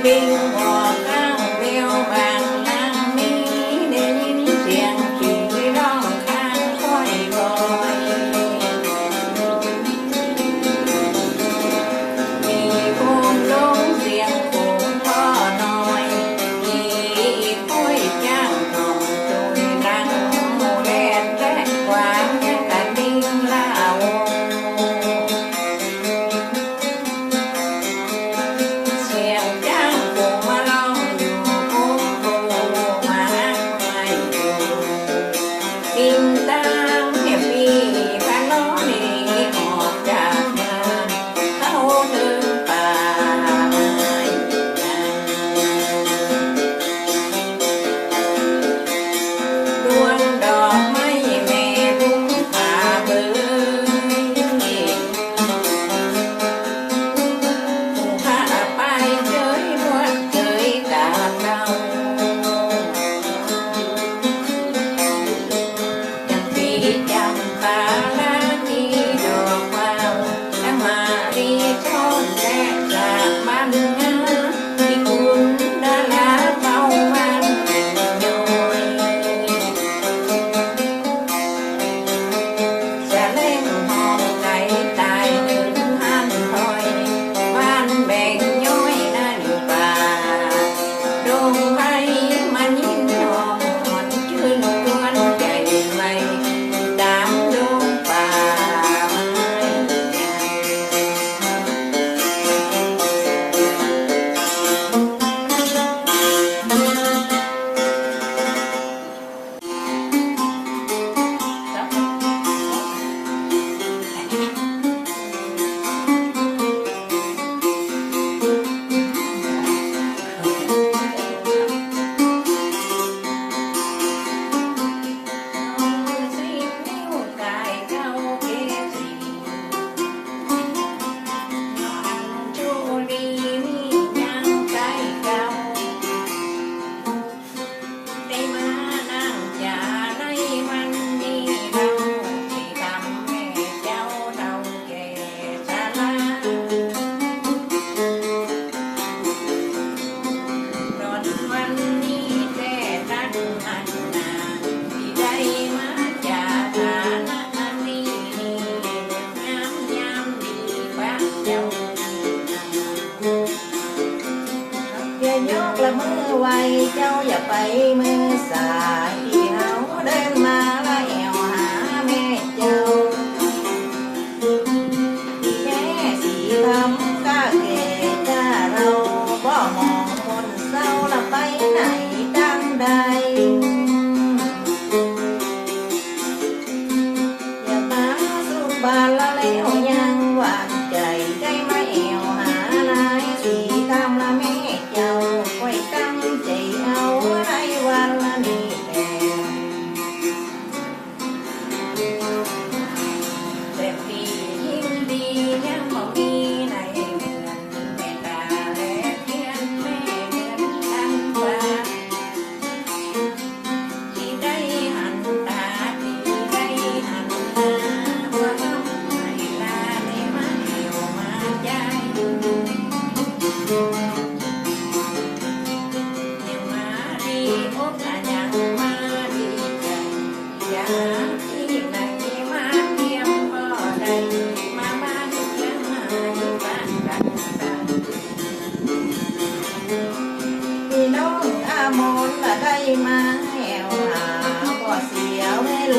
bem agora. อย่ายกละมือไว้เจ้าอย่าไปมือสายที่เฮาเดินมาละเอวหาแม่เจ้าแค่สีทำก็เกตาเราบ่มองคนเศร้าละไปไหนดังใดอย่ามาสุบานละเลว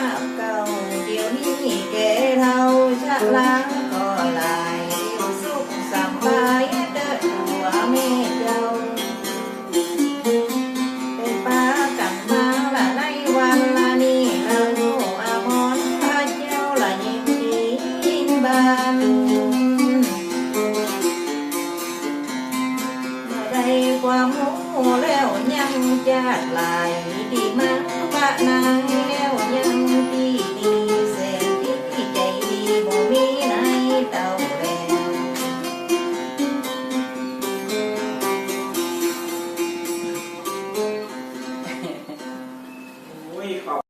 าพเก่าเดียวนี้แกเาชะล้าก็ไหลสุขสบายเด้อตัวมฆเจ้า